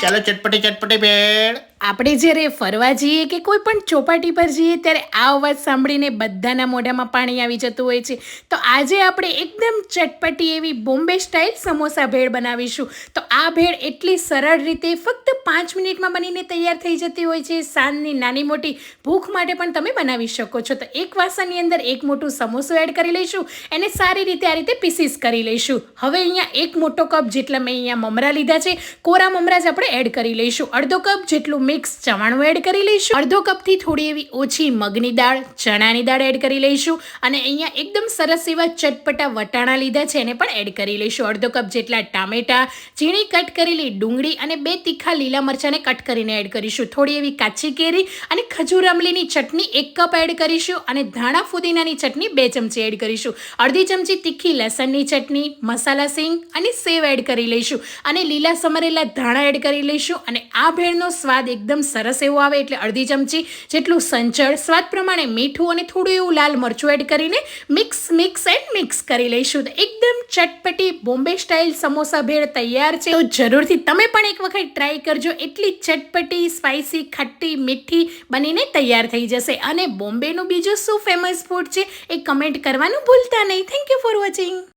ચાલો ચટપટી ચટપટી ભેળ. આપણે જ્યારે ફરવા જઈએ કે કોઈ પણ ચોપાટી પર જઈએ, ત્યારે આ અવાજ સાંભળીને બધાના મોઢામાં પાણી આવી જતું હોય છે. તો આજે આપણે એકદમ ચટપટી એવી બોમ્બે સ્ટાઇલ સમોસા ભેળ બનાવીશું. તો આ ભેળ એટલી સરળ રીતે ફક્ત પાંચ મિનિટમાં બનીને તૈયાર થઈ જતી હોય છે. સાંજની નાની મોટી ભૂખ માટે પણ તમે બનાવી શકો છો. તો એક વાસણની અંદર એક મોટું સમોસું એડ કરી લઈશું. એને સારી રીતે આ રીતે પીસીસ કરી લઈશું. હવે અહીંયા એક મોટો કપ જેટલા મેં અહીંયા મમરા લીધા છે, કોરા મમરા જ આપણે એડ કરી લઈશું. અડધો કપ જેટલું મિક્સ ચવાણું એડ કરી લઈશું. અડધો કપથી થોડી એવી ઓછી મગની દાળ, ચણાની દાળ એડ કરી લઈશું અને અહીંયા એકદમ સરસ એવા ચટપટા વટાણા લીધા છે, એને પણ એડ કરી લઈશું. અડધો કપ જેટલા ટામેટા, ઝીણી કટ કરેલી ડુંગળી અને બે તીખા લીલા મરચાંને કટ કરીને એડ કરીશું. થોડી એવી કાચી કેરી અને ખજૂર અમલીની ચટણી એક કપ એડ કરીશું અને ધાણા ફુદીનાની ચટણી બે ચમચી એડ કરીશું. અડધી ચમચી તીખી લસણની ચટણી, મસાલા સિંગ અને સેવ એડ કરી લઈશું અને લીલા સમરેલા ધાણા એડ કરી લઈશું અને આ ભેળનો સ્વાદ એકદમ સરસ એવો આવે એટલે અડધી ચમચી જેટલું સંચળ, સ્વાદ પ્રમાણે મીઠું અને થોડું એવું લાલ મરચું એડ કરીને મિક્સ મિક્સ એન્ડ મિક્સ કરી લઈશું. તો એકદમ ચટપટી બોમ્બે સ્ટાઇલ સમોસા ભેળ તૈયાર છે. તો જરૂરથી તમે પણ એક વખત ટ્રાય કરજો. એટલી ચટપટી સ્પાઇસી ખટ્ટી, મીઠી બનીને તૈયાર થઈ જશે. અને બોમ્બેનું બીજું શું ફેમસ ફૂડ છે એ કમેન્ટ કરવાનું ભૂલતા નહીં. Thank you for watching